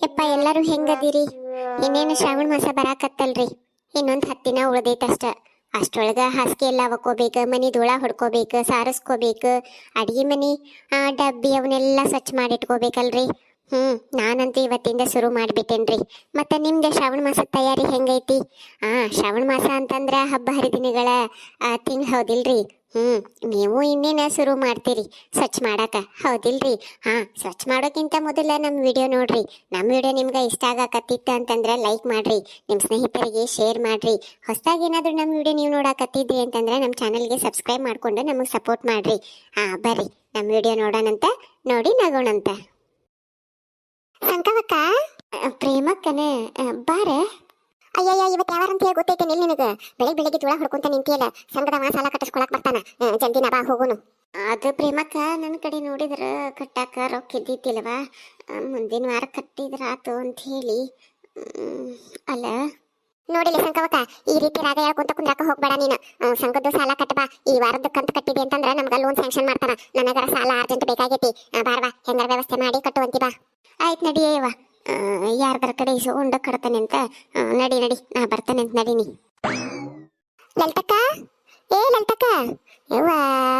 ಯಪ್ಪ ಎಲ್ಲರೂ ಹೆಂಗದಿರಿ? ಇನ್ನೇನು ಶ್ರಾವಣ ಮಾಸ ಬರಾಕತ್ತಲ್ರಿ? ಇನ್ನೊಂದು ಹತ್ತು ದಿನ ಉಳ್ದೈತಷ್ಟ ಅಷ್ಟೊಳಗ ಹಾಸಿಗೆ ಎಲ್ಲ ಅವಕೋಬೇಕು ಮನೆ ಧೂಳ ಹೊಡ್ಕೋಬೇಕು ಸಾರಿಸ್ಕೋಬೇಕು ಅಡಿಗೆ ಮನೆ ಆ, ಡಬ್ಬಿ ಅವನ್ನೆಲ್ಲ ಸ್ವಚ್ಛ ಮಾಡಿಟ್ಕೋಬೇಕಲ್ರಿ. ಹ್ಞೂ ನಾನಂತೂ ಇವತ್ತಿಂದ ಶುರು ಮಾಡಿಬಿಟ್ಟೇನ್ರಿ. ಮತ್ತು ನಿಮ್ದು ಶ್ರಾವಣ ಮಾಸದ ತಯಾರಿ ಹೆಂಗೈತಿ? ಆ ಶ್ರಾವಣ ಮಾಸ ಅಂತಂದ್ರೆ ಹಬ್ಬ ಹರಿದಿನಗಳ ತಿಂಗಳು ಹೌದಿಲ್ರಿ? ಹ್ಞೂ ನೀವು ಇನ್ನೇನ ಶುರು ಮಾಡ್ತೀರಿ? ಸ್ವಚ್ಛ ಮಾಡಾಕ? ಹೌದಿಲ್ರಿ. ಹಾ, ಸ್ವಚ್ಛ ಮಾಡೋಕ್ಕಿಂತ ಮೊದಲ ನಮ್ಮ ವಿಡಿಯೋ ನೋಡ್ರಿ. ನಮ್ಮ ವಿಡಿಯೋ ನಿಮ್ಗೆ ಇಷ್ಟ ಆಗಕತ್ತಿತ್ತು ಅಂತಂದ್ರೆ ಲೈಕ್ ಮಾಡ್ರಿ. ನಿಮ್ಮ ಸ್ನೇಹಿತರಿಗೆ ಶೇರ್ ಮಾಡ್ರಿ. ಹೊಸದಾಗಿ ಏನಾದರೂ ನಮ್ಮ ವಿಡಿಯೋ ನೀವು ನೋಡಕತ್ತಿದ್ರಿ ಅಂತಂದ್ರೆ ನಮ್ಮ ಚಾನಲ್ಗೆ ಸಬ್ಸ್ಕ್ರೈಬ್ ಮಾಡಿಕೊಂಡು ನಮಗೆ ಸಪೋರ್ಟ್ ಮಾಡ್ರಿ. ಹಾ, ಬರ್ರಿ. ನಮ್ಮ ವಿಡಿಯೋ ನೋಡೋಣಂತ, ನೋಡಿ ನಗೋಣಂತ. ಪ್ರೇಮಕ್ಕನೇ ಬಾರೇ ಬಾರ. ಅಯ್ಯಯ್ಯ ಇವತ್ತು ಯಾವಾರ ಅಂತ ಹೇಳಿ ಗೊತ್ತೈತೆ ನಿಲ್ ನಿನಗೆ? ಬೆಳಿಗ್ಗೆ ಬೆಳಿಗ್ಗೆ ತುಳ ಹೊಡ್ಕೊಂತ ನಿಂತಿಯಲ್ಲ ಸಂಘದ ಸಾಲ ಕಟ್ಟಿಸ್ಕೊಳಕ್ ಬರ್ತಾನ ಜಲ್ದಿನ ಬಾ ಹೋಗೋನು. ಅದು ಪ್ರೇಮಕ್ಕ ನನ್ನ ಕಡೆ ನೋಡಿದ್ರ ಕಟ್ಟಾಕ ರೊಕ್ಕ ಇದ್ದಿತ್ತಿಲ್ವಾ ಆ, ಮುಂದಿನ ವಾರ ಕಟ್ಟಿದ್ರ ಆತು ಅಂತ ಹೇಳಿ. ಮ್, ಅಲ್ಲ? ನೋಡಿಲ್ಲ ಸಂಕವಕ ಈ ರೀತಿ ರಾಗ ಹೇಳ್ಕೊಂತ ಕುಂದ್ರಾಕ ಹೋಗ್ಬೇಡ ನೀನು. ಸಂಗದ ಸಂಘದ ಸಾಲ ಕಟ್ಟಬಾ ಈ ವಾರದ ಕಂತು ಕಟ್ಟಿದೆ ಅಂತಂದ್ರ ನಮ್ಗೆ ಲೋನ್ ಸ್ಯಾಂಕ್ಷನ್ ಮಾಡ್ತಾನ ನನಗರ ಸಾಲ ಅರ್ಜೆಂಟ್ ಬೇಕಾಗೈತಿ. ಬಾರ್ವಾ ಹೆಂಗಾರ ವ್ಯವಸ್ಥೆ ಮಾಡಿ ಕಟ್ಟುವಂತಿ ಬಾ. ಆಯ್ತು ನಡಿಯವ್ವ ಯಾರ್ದಾರ ಕಡೆ ಇಸ್ಕೊಂಡು ಕಡ್ತಾನೆ ಅಂತ ನಡಿ ನಡಿ, ನಾ ಬರ್ತಾನೆ ಅಂತ ನಡೀನಿ. ಲಲ್ತಕ್ಕ? ಏ, ಲಲ್ತಕ್ಕ? ಯವ್ವ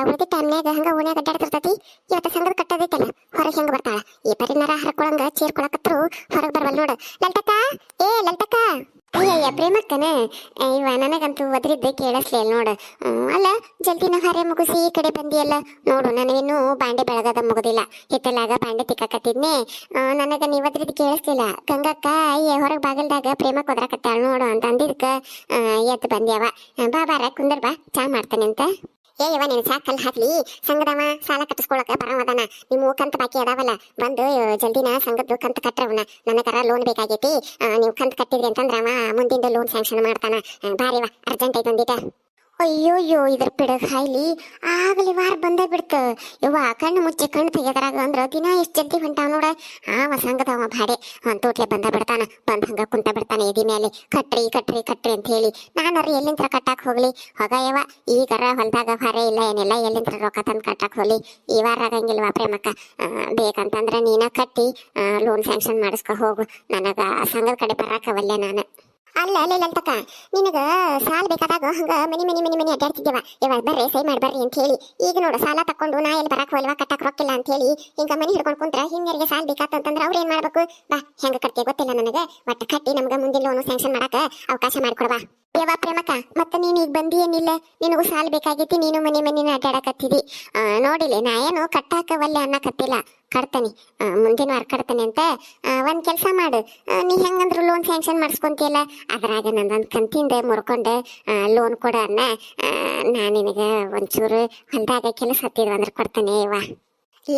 ಉಳಿದ ಟೈಮ್ನ್ಯಾಗ ಹಂಗ ಓಣ್ಯಾಗ ಅಡ್ಡಾಡ್ತಿರ್ತೈತಿ? ಇವತ್ತು ಸಂಘದ ಕಟ್ಟದೈತಲ್ಲ, ಹೊರಗೆ ಹೆಂಗ ಬರ್ತಾಳ? ಈ ಪರಿನಾರ ಹರ್ಕೊಳಂಗ ಚೇರ್ಕೊಳಕತ್ರು ಹೊರಗೆ ಬರ್ವಲ್ ನೋಡು. ಲಲ್ತಕ್ಕ? ಏ, ಲಲ್ತಕ್ಕ? ಅಯ್ಯಯ್ಯ, ಪ್ರೇಮಕ್ಕನ. ಇವ ನನಗಂತೂ ಒದರಿದ್ದೆ ಕೇಳಿಸ್ಲಿಲ್ಲ ನೋಡು. ಅಲ್ಲ, ಜಲ್ದಿನ ಹರೆ ಮುಗಿಸಿ ಈ ಕಡೆ ಬಂದಿಯಲ್ಲ. ನೋಡು ನನಗಿನ್ನೂ ಬಾಂಡೆ ಬೆಳಗದ ಮುಗುದಿಲ್ಲ. ಹಿತ್ತಲಾಗ ಬಾಂಡೆ ತಿಕ್ಕಕತ್ತಿದ್ನೆ ನನಗ ನೀ ಒದರಿದ್ದು ಕೇಳಿಸ್ಲಿಲ್ಲ ಗಂಗಕ್ಕ ಹೊರಗೆ ಬಾಗಲ್ದಾಗ ಪ್ರೇಮಕ್ಕೆ ಒದ್ರಾಕತ್ತಾಳ ನೋಡು ಅಂತ ಅಂದಿದ್ಕ ಎದ್ದು ಬಂದ್ಯಾವ. ಬಾ, ಬಾರ, ಕುಂದರ್ ಬಾ. ಚಾ ಮಾಡ್ತಾನೆ ಅಂತ. ಏ ಇವ ನೀನು ಸಾಕ್ ಕಲ್ಲು ಹಾಕ್ಲಿ. ಸಂಘದವ ಸಾಲ ಕಟ್ಟಿಸ್ಕೊಳಕ ಬರವದನ ನಿಮ್ಮ ಕಂತ ಬಾಕಿ ಅದಾವಲ್ಲ. ಬಂದು ಜಲ್ದಿನ ಸಂಘದ್ದು ಕಂತ ಕಟ್ರವನ. ನನಗರ ಲೋನ್ ಬೇಕಾಗೈತಿ. ನೀವು ಕಂತ ಕಟ್ಟಿದ್ರಿ ಅಂತಂದ್ರ ಅವ ಮುಂದಿಂದ ಲೋನ್ ಸ್ಯಾಂಕ್ಷನ್ ಮಾಡ್ತಾನ. ಬಾರಿವ ಅರ್ಜೆಂಟ್ ಐತೆ ಒಂದಿಟ ಅಯ್ಯೋಯ್ಯೋ, ಇದ್ರ ಪಿಡಗ್ ಹಾಯ್ಲಿ ಆಗಲಿ ವಾರ ಬಂದೇ ಬಿಡ್ತ. ಯವ್ವ, ಕಣ್ಣು ಮುಚ್ಚಿ ಕಣ್ಣು ತೆಗೆದ್ರಾಗ ಅಂದ್ರ ದಿನ ಎಷ್ಟು ಜಲ್ದಿ ಹೊಂಟಾವ ನೋಡ. ಆ ವಸಂಗದವ ಭಾಡೆ ಒಂದ್ ತೋಟ್ಲೆ ಬಂದ ಬಿಡ್ತಾನ, ಬಂದ ಹಂಗ ಕುಂತ ಬಿಡ್ತಾನೆ ಎದಿ ಮೇಲೆ ಕಟ್ರಿ ಕಟ್ರಿ ಕಟ್ರಿ ಅಂತ ಹೇಳಿ ನಾನರಿ ಎಲ್ಲಿಂತ್ರ ಕಟ್ಟಾಕ್ ಹೋಗ್ಲಿ. ಹೊಗ ಯವ ಈಗರ ಹೊಲ್ದಾಗ ಹೊರೆ ಇಲ್ಲ ಏನಿಲ್ಲ, ಎಲ್ಲಿಂತ್ರ ರೊಕ್ಕ ತಂದು ಕಟ್ಟಾಕ್ ಹೋಗ್ಲಿ. ಈ ವಾರ ಆಗಂಗಿಲ್ವಾ ಪ್ರೇಮಕ್ಕ? ಬೇಕಂತಂದ್ರ ನೀನ ಕಟ್ಟಿ ಲೋನ್ ಸ್ಯಾಂಕ್ಷನ್ ಮಾಡಿಸ್ಕೊ ಹೋಗು. ನನಗ ಸಂಘದ ಕಡೆ ಬರಾಕವಲ್ಲೆ ನಾನು. ಅಲ್ಲ ಅಲ್ಲ ಅಂತಕ್ಕ ನಿನಗ ಸಾಲ ಬೇಕಾದಾಗ ಹಂಗ ಮನಿ ಮನಿ ಮನಿ ಮನಿ ಅಡ್ಡಾಡ್ತಿದ್ದೇವ ಇವಾಗ ಬರ್ರಿ ಸೈ ಮಾಡಿ, ಬರ್ರಿ ಅಂತ ಹೇಳಿ. ಈಗ ನೋಡು, ಸಾಲ ತಕೊಂಡು ನಾ ಎಲ್ಲಿ ಬರಕ್ ಹೋಲ್ವಾ ಕಟ್ಟಕ್ ರೊಕ್ಕಿಲ್ಲ ಅಂತ ಹೇಳಿ ಹಿಂಗ ಮನಿ ಹಿಡ್ಕೊಂಡ್ ಕುಂತ್ರ ಹಿಂಗರಿಗೆ ಸಾಲ ಬೇಕಾತಂತಂದ್ರ ಅವ್ರ ಏನ್ ಮಾಡ್ಬೇಕು? ಬಾ, ಹೆಂಗ ಕಟ್ತಿ ಗೊತ್ತಿಲ್ಲ ನನಗೆ. ಒಟ್ಟ ಕಟ್ಟಿ ನಮ್ಗ ಮುಂದಿನ ಲೋನು ಸ್ಯಾಂಕ್ಷನ್ ಮಾಡಕ ಅವಕಾಶ ಮಾಡ್ಕೊಡ್ವಾ. ಯವ್ವ ಪ್ರೇಮಕ ಮತ್ತೆ ನೀನು ಈಗ ಬಂದಿ ಏನಿಲ್ಲ ನಿನಗೂ ಸಾಲ ಬೇಕಾಗೈತಿ ನೀನು ಮನೆ ಮನೆನ ಅಡ್ಡಾಡಕತ್ತಿದಿ ಆ, ನೋಡಿಲೆ ನಾ ಏನು ಕಟ್ಟಾಕ ಒಲ್ಲೆ ಅನ್ನಕತ್ತಿಲ್ಲ ಕಟ್ತಾನಿ. ಮುಂದಿನ ವಾರ ಕಟ್ತಾನೆ ಅಂತ ಒಂದು ಕೆಲಸ ಮಾಡು. ನೀ ಹೆಂಗಂದ್ರು ಲೋನ್ ಸ್ಯಾಂಕ್ಷನ್ ಮಾಡಿಸ್ಕೊಂತಿಯಲ್ಲ? ಅದ್ರಾಗ ನಂದೊಂದು ಕಂತಿಂದ ಮುರ್ಕೊಂಡು ಲೋನ್ ಕೊಡ ಅನ್ನ ನಾ ನಿನಗೆ ಒಂಚೂರು ಹೊಲ್ದಾಗ ಕೆಲಸ ಹತ್ತಿದ್ವು ಅಂದ್ರೆ ಕೊಡ್ತಾನೆ ವಾ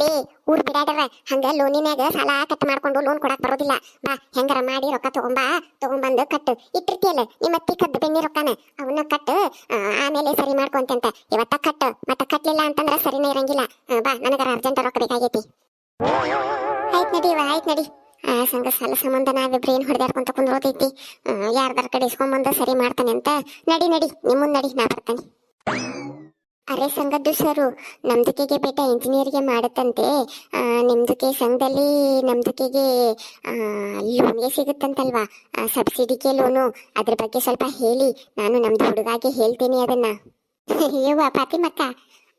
ಲೇ, ಊರ್ ಬಿಡಾಡವ ಹಂಗ ಲೋನಿನ್ಯಾಗ ಸಾಲ ಕಟ್ ಮಾಡ್ಕೊಂಡು ಲೋನ್ ಕೊಡಕ್ ಬರೋದಿಲ್ಲ. ಬಾ, ಹೆಂಗಾರ ಮಾಡಿ ರೊಕ್ಕ ತಗೊಂಬಾ, ತಗೊಂಬಂದು ಕಟ್ಟು ಇಟ್ಟಿರ್ತಿಯಲ್ಲ, ನಿಮ್ಮ ಅತ್ತಿ ಕದ್ದು ಬೆಣ್ಣಿ ರೊಕ್ಕನ? ಅವನ್ನ ಕಟ್ಟು ಆಮೇಲೆ ಸರಿ ಮಾಡ್ಕೊಂತಂತ ಇವತ್ತ ಕಟ್ಟು ಮತ್ತ ಕಟ್ಲಿಲ್ಲ ಅಂತಂದ್ರ ಸರಿನೇ ಇರಂಗಿಲ್ಲ. ಬಾ, ನನಗರ ಅರ್ಜೆಂಟ್ ರೊಕ್ಕ ಬೇಕಾಗೈತಿ. ಆಯ್ತ್ ನಡಿ ಇವ, ಆಯ್ತ್ ನಡಿ. ಆ, ಸಂಘ ಸಾಲ ಸಂಬಂಧ ನಾವಿಬ್ರು ಏನ್ ಹೊಡೆದಾಡ್ಕೊಂತ ಕುಂದ್ರೋದೈತಿ ಯಾರ್ದಾರ ಕಡೆ ಇಸ್ಕೊಂಬಂದ ಸರಿ ಮಾಡ್ತಾನೆ ಅಂತ. ನಡಿ ನಡಿ, ನಿಮ್ಮನ್ ನಡಿ, ನಾ ಬರ್ತಾನೆ. ಅರೆ ಸಂಘದ್ದು ಸರು ನಮ್ದಕ್ಕೆಗೆ ಬೇಟ ಇಂಜಿನಿಯರ್ಗೆ ಮಾಡತ್ತಂತೆ. ನಿಮ್ದಕ್ಕೆ ಸಂಘದಲ್ಲಿ ನಮ್ದಕ್ಕೆಗೆ ಲೋನ್ಗೆ ಸಿಗುತ್ತಂತಲ್ವಾ? ಸಬ್ಸಿಡಿಗೆ ಲೋನು ಅದ್ರ ಬಗ್ಗೆ ಸ್ವಲ್ಪ ಹೇಳಿ. ನಾನು ನಮ್ದು ಹುಡುಗಾಗೆ ಹೇಳ್ತೀನಿ ಅದನ್ನ. ಅಯ್ಯವ್ವ ಪಾತಿಮಕ್ಕ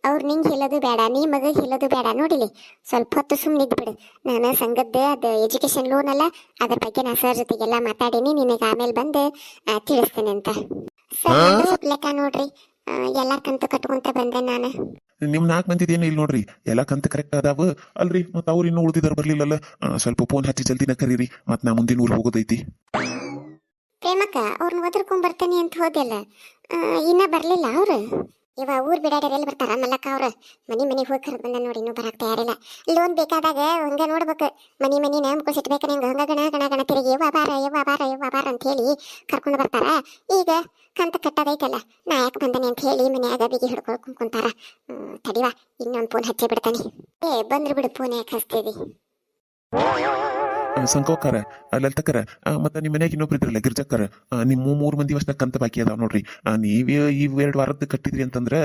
ಅವ್ರು ನಿಂಗೆ ಹೇಳೋದು ಬೇಡ ನೀ ಮಗ ಹೇಳೋದು ಬೇಡ. ನೋಡಿಲಿ ಸ್ವಲ್ಪ ಹೊತ್ತು ಸುಮ್ಮನೆ ಬಿಡು. ನಾನು ಸಂಘದ ಅದು ಎಜುಕೇಶನ್ ಲೋನ್ ಅಲ್ಲ ಅದ್ರ ಬಗ್ಗೆ ನಾ ಸರ್ ಜೊತೆಗೆಲ್ಲ ಮಾತಾಡೀನಿ ನಿನಗೆ ಆಮೇಲೆ ಬಂದು ತಿಳಿಸ್ತೇನೆ ಅಂತ. ಸರ್ ಲೆಕ್ಕ ನೋಡ್ರಿ. ಎಲ್ಲ ಕಂತು ಕಟ್ಕೊಂತ ಬಂದೆ ನಾನು. ನಿಮ್ ನಾಲ್ಕು ಮಂದಿದೇನು ಇಲ್ಲಿ ನೋಡ್ರಿ? ಎಲ್ಲ ಕಂತ ಕರೆಕ್ಟ್ ಅದಾವ. ಅಲ್ರಿ ಮತ್ತೆ ಅವ್ರು ಇನ್ನೂ ಉಳಿದಿದ್ದಾರೆ ಬರ್ಲಿಲ್ಲಲ್ಲ. ಆ, ಸ್ವಲ್ಪ ಫೋನ್ ಹಚ್ಚಿ ಜಲ್ದಿನ ಕರೀರಿ. ಮತ್ ನಾ ಮುಂದಿನ ಊರ್ ಹೋಗೋದೈತಿ. ಪ್ರೇಮಕ್ಕ ಅವ್ರನ್ನ ಒದರ್ಕೊಂಡ್ ಬರ್ತಾನೆ ಅಂತ ಹೋದೆಲ್ಲ ಆ, ಇನ್ನ ಬರ್ಲಿಲ್ಲ ಅವ್ರು? ಇವ ಊರ್ ಬಿಡಾಡ್ಯಾರ ಎಲ್ಲಿ ಬರ್ತಾರ? ಮಲ್ಲಕ್ಕ ಅವ್ರ. ಮನಿ ಮನಿ ಹೋಗಿ ಕರೆದು ಬಂದ ನೋಡಿ ಇನ್ನೂ ಬರಕ್ ತಯಾರಿಲ್ಲ. ಲೋನ್ ಬೇಕಾದಾಗ ಹಂಗ ನೋಡ್ಬೇಕು. ಮನಿ ಮನಿ ನಂಬ್ಕೊಸಿಟ್ಬೇಕು ನಿಂಗೆ. ಹಂಗ ಗಣ ಗಣ ಗಣ ತಿರುಗಿ ಯವ್ವ ಬಾರ ಯವ್ವ ಬಾರ ಯವ್ವ ಬಾರ ಅಂತ ಹೇಳಿ ಕರ್ಕೊಂಡು ಬರ್ತಾರ. ಈಗ ಕಂತ ಕಟ್ಟದೈತಲ್ಲ ನಾ ಯಾಕೆ ಬಂದನೆ ಅಂತ ಹೇಳಿ ಮನ್ಯಾಗ ಬಿಗಿ ಹಿಡ್ಕೊಳ್ಕೊಂಡ್ ಕುಂತಾರ ಹ್ಮ್, ತಡಿವಾ ಇನ್ನೊಂದು ಫೋನ್ ಹಚ್ಚಿ ಬಿಡ್ತಾನೆ. ಏ ಬಂದ್ರು ಬಿಡು ಫೋನ್ ಯಾಕೆ ಹಚ್ತೀವಿ ಸಂಕೋಕಾರ ಲಲಿತಕರ ಮತ್ತೆ ನಿಮ್ಮ ಮನೆಯಾಗ ಇನ್ನೊಬ್ರು ಇದ್ರಲ್ಲ, ಗಿರ್ಜಕ್ಕರ ನಿಮ್ಮ ಮೂರು ಮಂದಿ ಅಷ್ಟ ಕಂತ ಬಾಕಿ ಅದಾವ ನೋಡ್ರಿ. ನೀವ್ ಈ ಎರಡು ವಾರದ್ದು ಕಟ್ಟಿದ್ರಿ ಅಂತಂದ್ರ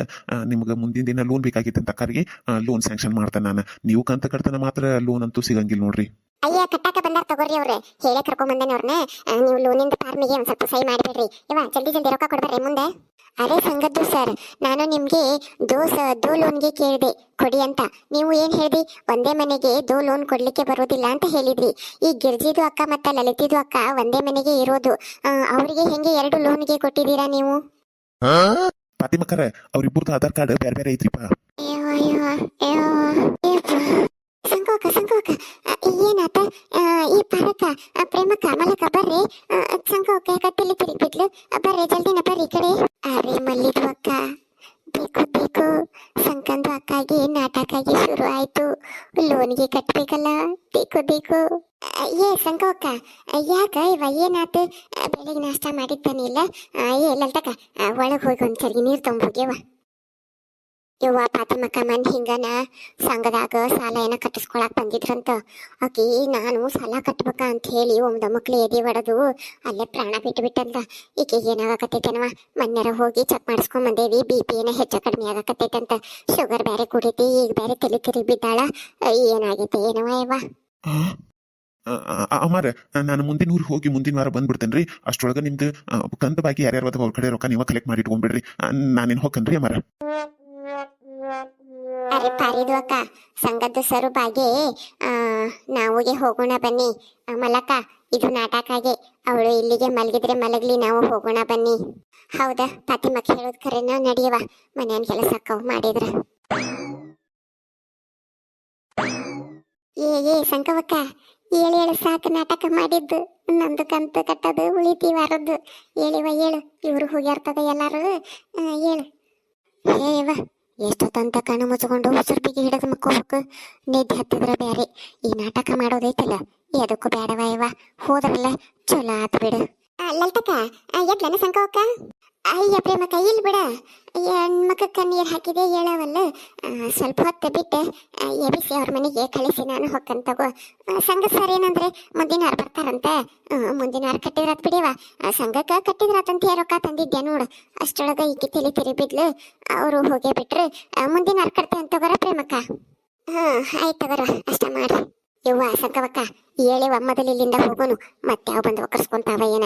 ನಿಮ್ಗೆ ಮುಂದಿನ ದಿನ ಲೋನ್ ಬೇಕಾಗಿತ್ತು ಅಂತ ಕರಿಗೆ ಲೋನ್ ಸ್ಯಾಂಕ್ಷನ್ ಮಾಡ್ತಾನ ನಾನು. ನೀವು ಕಂತ ಕಟ್ತಾನ ಮಾತ್ರ ಲೋನ್ ಅಂತೂ ಸಿಗಂಗಿಲ್ಲ ನೋಡ್ರಿ. ತಗೋರಿ ಅವ್ರೆ. ಹೇಳೇ ಕರ್ಕೊಂಡ್ ಬಂದೇನೆ ಅವ್ರನ್ನ ನೀವು ಲೋನಿಂದ ಫಾರ್ಮಿಗೆ ಒಂದ್ ಸ್ವಲ್ಪ ಸಹಿ ಮಾಡಿಬಿಡ್ರಿ. ಇವ ಜಲ್ದಿ ಜಲ್ದಿ ರೊಕ್ಕ ಕೊಡ್ಬರ್ರಿ ಮುಂದೆ. ಅದೇ ಸಂಗದ್ದು ಸರ್ ನಾನು ನಿಮ್ಗೆ ದೋಸ ದೋ ಲೋನ್ಗೆ ಕೇಳಿದೆ. ಕೊಡಿ ಅಂತ. ನೀವು ಏನ್ ಹೇಳ್ದಿ? ಒಂದೇ ಮನೆಗೆ ದೋ ಲೋನ್ ಕೊಡ್ಲಿಕ್ಕೆ ಬರೋದಿಲ್ಲ ಅಂತ ಹೇಳಿದ್ರಿ. ಈ ಗಿರ್ಜಿದು ಅಕ್ಕ ಮತ್ತ ಲಲಿತಿದು ಅಕ್ಕ ಒಂದೇ ಮನೆಗೆ ಇರೋದು. ಅವ್ರಿಗೆ ಹೆಂಗೆ ಎರಡು ಲೋನ್ಗೆ ಕೊಟ್ಟಿದ್ದೀರಾ ನೀವು? ಫಾತಿಮಕ್ಕರ ಅವ್ರಿಬ್ಬರದು ಆಧಾರ್ ಕಾರ್ಡ್ ಬೇರೆ ಬೇರೆ ಐತ್ರಿಪ್ಪ. ಅಯ್ಯೋ ಅಯ್ಯೋ ಅಯ್ಯೋ. ಸಂಕೋಕ ಸಂಕೋಕ ಏನಾತ? ಈ ಪರಕ ಪ್ರೇಮಕ ಮಲಕ ಬರ್ರಿ. ಸಂಕೋಕ ಕತ್ತಲಿ ತಿರುಗಿಬಿಟ್ಲು. ಬರ್ರಿ ಜಲ್ದಿನ ಬರ್ರಿ ಕಡೆ. ಅರೆ ಮಲ್ಲಿದು ಅಕ್ಕ. ಬೇಕು ಬೇಕು. ಸಂಕಂದು ಅಕ್ಕಾಗಿ ನಾಟಕಾಗಿ ಶುರು ಆಯ್ತು. ಲೋನ್ಗೆ ಕಟ್ಬೇಕಲ್ಲ. ಬೇಕು ಬೇಕು. ಏ ಸಂಕೋಕ ಯಾಕ ಇವ ಏನಾತ? ಬೆಳಿಗ್ಗೆ ನಾಷ್ಟ ಮಾಡಿದ್ದಾನಿಲ್ಲ ಏ ಲಲ್ತಕ ಒಳಗೆ ಹೋಗಿ ಒಂದ್ಸರಿ ನೀರು ತೊಂಬೋಗ್ಯವ ಯವ್ವ ಪ್ರಾಥಮಿಕ ಮನ್ ಹಿಂಗನ ಸಂಘದಾಗ ಸಾಲ ಏನ ಕಟ್ಟಿಸ್ಕೊಳಕ್ ಬಂದಿದ್ರಂತ. ಅಕಿ ನಾನು ಸಾಲ ಕಟ್ಬೇಕ ಅಂತ ಹೇಳಿ ಒಮ್ದ ಮಕ್ಳು ಎದಿ ಹೊಡೆದು ಅಲ್ಲೇ ಪ್ರಾಣ ಬಿಟ್ಟು ಬಿಟ್ಟಂತ. ಈಕೆಗೆ ಏನಾಗಕತ್ತೈತೇನವ ಮೊನ್ನೆರ ಹೋಗಿ ಚೆಕ್ ಮಾಡಿಸ್ಕೊಂಡ್ ಬಂದೇವಿ ಬಿ ಪಿ ಏನ ಹೆಚ್ಚು ಕಡಿಮೆ ಆಗಕತ್ತೈತಂತ. ಶುಗರ್ ಬೇರೆ ಕುಡಿತಿ, ಈಗ ಬೇರೆ ತಲೆ ತಿರುಗಿ ಬಿದ್ದಾಳ. ಏನಾಗೈತೆ ಏನವ ಯವ್ವ ಅಮ್ಮಾರ ನಾನು ಮುಂದಿನ ಊರಿಗೆ ಹೋಗಿ ಮುಂದಿನ ವಾರ ಬಂದ್ಬಿಡ್ತೇನ್ರಿ. ಅಷ್ಟರೊಳಗೆ ನಿಮ್ದು ಕಂತ ಬಾಕಿ ಯಾರ್ಯಾರು ಅವ್ರ ಕಡೆ ರೊಕ್ಕ ನೀವು ಕಲೆಕ್ಟ್ ಮಾಡಿ ಇಟ್ಕೊಂಡ್ಬಿಡ್ರಿ. ನಾನೇನು ಹೋಗ್ಕನ್ರಿ ಅಮ್ಮಾರ ಅರೆ ಪಾರಿದು ಅಕ್ಕ ಸಂಗದ್ದು ಸರು ಬಾಗೆ ಆ, ನಾವುಗೆ ಹೋಗೋಣ ಬನ್ನಿ. ಮಲಕ ಇದು ನಾಟಕಾಗೆ ಅವಳು ಇಲ್ಲಿಗೆ ಮಲಗಿದ್ರೆ ಮಲಗ್ಲಿ ನಾವು ಹೋಗೋಣ ಬನ್ನಿ. ಹೌದಾ ಫಾತಿಮಕ್ ಹೇಳೋದ್ ಕರೆನ ನಡಿಯವ ಮನೆಯನ್ ಕೆಲಸ ಅಕ್ಕವ್ ಮಾಡಿದ್ರ. ಏ ಏ ಸಂಕವಕ್ಕ ಏಳು ಏಳು ಸಾಕು ನಾಟಕ ಮಾಡಿದ್ದು. ನಂದು ಕಂತು ಕಟ್ಟದು ಉಳಿತಿ ವಾರದ್ದು. ಏಳಿವ ಏಳು ಇವ್ರು ಹೋಗ್ಯಾರ್ತದ ಎಲ್ಲಾರು. ಏಳು. ಏವ ಎಷ್ಟೊತ್ತಂತ ಕಣ್ಣು ಮುಚ್ಕೊಂಡು ಉಸಿರು ಹಿಡಿದು ಮಕ್ಕೋಬೇಕು. ನಿದ್ದೆ ಹತ್ತಿದ್ರೆ ಬೇರೆ. ಈ ನಾಟಕ ಮಾಡೋದೈತಲ್ಲ, ಎದಕ್ಕೂ ಬೇಡವ ಇವ ಹೋದ್ರಲ್ಲ, ಚಲೋ ಆತು ಬಿಡು. ಲಲ್ತಕ್ಕ ಎದ್ಲನ ಸಂಕವಕ್ಕ ಅಯ್ಯ ಪ್ರೇಮ, ಕೈಯಲ್ಲಿ ಬಿಡ. ಹೆಣ್ಮಕ್ಕ ನೀರು ಹಾಕಿದೆ, ಹೇಳವಲ್ಲ. ಸ್ವಲ್ಪ ಹೊತ್ತು ಬಿಟ್ಟೆ. ಎಬಿಸಿ ಅವ್ರ ಮನೆಗೆ ಕಳಿಸಿ, ನಾನು ಹೊಕ್ಕನ್ ತಗೋ. ಸಂಘ ಸರ್ ಏನಂದ್ರೆ, ಮುಂದಿನ ವಾರ ಬರ್ತಾರಂತ. ಮುಂದಿನ ವಾರ ಕಟ್ಟಿದ್ರಾತ್ ಬಿಡಿವ. ಸಂಘಕ್ಕೆ ಕಟ್ಟಿದ್ರಾತಂತ ರೊಕ್ಕ ತಂದಿದ್ದೆ ನೋಡು. ಅಷ್ಟೊಳಗೆ ಈಕಿ ತಲೆ ತಿರುಗಿದ್ಲು ಅವರು ಹೋಗೇ ಬಿಟ್ರು. ಮುಂದಿನ ವಾರ ಕಟ್ತೆ ಅಂತ ತಗೋರ ಪ್ರೇಮಕ್ಕ? ಹಾ ಆಯ್ತು ತಗೋರ. ಅಷ್ಟ ಮಾಡ್ರಿ ಯವ್ವ ಹೇಳಿ ಒಮ್ಮದಲ್ಲಿ ಇಲ್ಲಿಂದ ಹೋಗೋನು. ಮತ್ತೆ ಅವು ಬಂದು ಒಕ್ಕರ್ಸ್ಕೊಂತಾವ ಏನ?